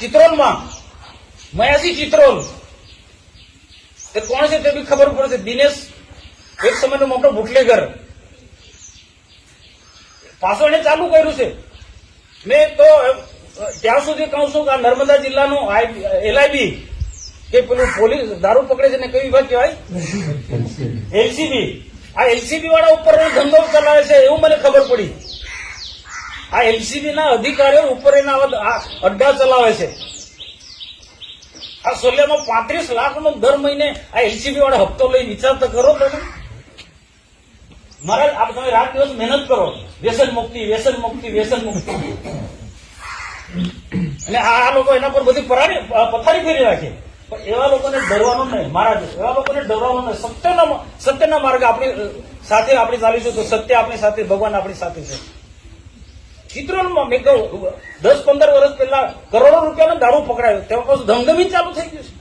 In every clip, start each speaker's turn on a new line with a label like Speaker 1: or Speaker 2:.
Speaker 1: ચિત્રોલમાં. મયાસી ચિત્રોલ. એ કોણ છે તે બી ખબર પડશે દિનેશ એક સમયનો મોટો બુટલેગર પાછો એને ચાલુ કર્યું છે. મેં તો ત્યાં સુધી કહું છું કે આ નર્મદા જિલ્લાનું એલઆઈબી કે પેલું પોલીસ દારૂ પકડે છે ને કઈ વિભાગ કહેવાય? એલસીબી આ એલસીબી વાળા ઉપર ધંધો ચલાવે છે એવું મને ખબર પડી. આ એલસીબી ના અધિકારીઓ ઉપર એના અડ્ડા ચલાવે છે. આ સોલિયામાં પાંત્રીસ લાખ નો દર મહિને આ એલસીબી વાળા હપ્તો લઈ વિચાર તો કરો તમે. મારા આપ તમે રાત દિવસ મહેનત કરો. વ્યસન મુક્તિ વ્યસન મુક્તિ વ્યસન મુક્તિ. અને આ લોકો એના પર બધી પરાડી પથારી ફેરી રાખે. પણ એવા લોકોને ડરવાનું નહીં. મહારાજ, એવા લોકોને ડરવાનું નહીં. સત્યના સત્યના માર્ગે આપણી સાથે આપણે ચાલીશું તો સત્ય આપણી સાથે, ભગવાન આપણી સાથે છે. ચિત્રોલમાં મેં કહું, દસ પંદર વર્ષ પહેલા કરોડો રૂપિયાનો દારૂ પકડાયો. તેમાં પાછું ધમધમી ચાલુ થઈ ગયું છે.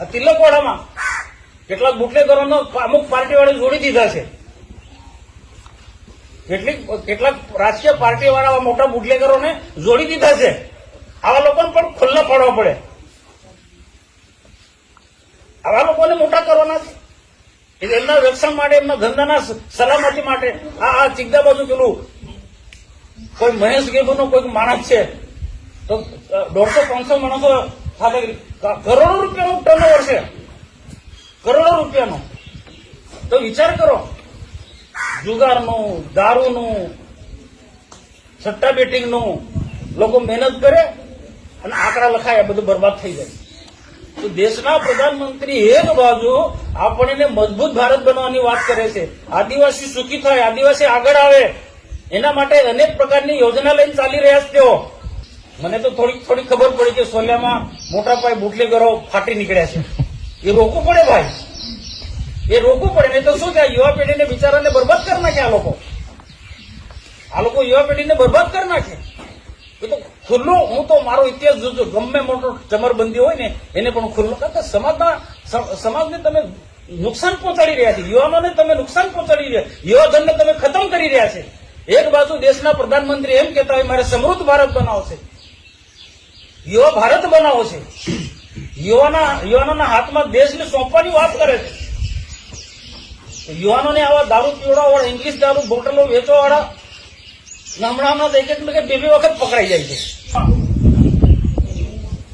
Speaker 1: આ તિલકવાડામાં કેટલાક બુટલેગરોનો અમુક પાર્ટી વાળા જોડી દીધા છે. કેટલીક, કેટલાક રાજકીય પાર્ટી વાળા મોટા બુટલેગરોને જોડી દીધા છે. આવા લોકોને પણ ખુલ્લા પાડવા પડે. આવા લોકોને મોટા કરવાના છે. એમના રક્ષણ માટે, એમના ધંધાના સલામતી માટે આ આ ચિકદા બાજુ પેલું કોઈ મહેશ ગેબુનો કોઈ માણસ છે, તો દોઢસો પાંચસો માણસો સાથે કરોડો રૂપિયાનું ટર્નઓવર છે. કરોડો રૂપિયાનો. તો વિચાર કરો, જુગારનું, દારૂનું સટ્ટા બેટિંગનું લોકો મહેનત કરે અને આંકડા લખાય બધું બરબાદ થઈ જાય. તો દેશના પ્રધાનમંત્રી એક બાજુ આપણને મજબૂત ભારત બનવાની વાત કરે છે. આદિવાસી સુખી થાય, આદિવાસી આગળ આવે એના માટે અનેક પ્રકારની યોજના લઈને ચાલી રહ્યા છે તેઓ. મને તો થોડીક થોડી ખબર પડી કે સોલિયામાં મોટા પાયે બુટલેગરો ફાટી નીકળ્યા છે. એ રોકવું પડે ભાઈ. એ રોકવું પડે, નહીં તો શું થાય? યુવા પેઢીને બિચારાને બરબાદ કરી નાખે આ લોકો. આ લોકો યુવા પેઢીને બરબાદ કરી નાખે. એ તો ખુલ્લું, હું તો મારો ઇતિહાસ જોજો. ગમે મોટો ચમરબંધી હોય ને, એને પણ ખુલ્લો. કારણ કે સમાજના સમાજને તમે નુકસાન પહોંચાડી રહ્યા છે. યુવાનોને તમે નુકસાન પહોંચાડી રહ્યા. યુવાધનને તમે ખતમ કરી રહ્યા છે. એક બાજુ દેશના પ્રધાનમંત્રી એમ કહેતા હોય, મારે સમૃદ્ધ ભારત બનાવો છે યુવા ભારત બનાવો છે યુવાના, યુવાનોના હાથમાં દેશને સોંપવાની વાત કરે છે. યુવાનોને આવા દારૂ પીવડાવાળા ઇંગ્લિશ દારૂ બોટલો વેચવાવાળા હમણાં હમણાં એક એક બે બે વખત પકડાઈ જાય છે.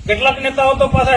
Speaker 1: કેટલાક નેતાઓ તો પાછા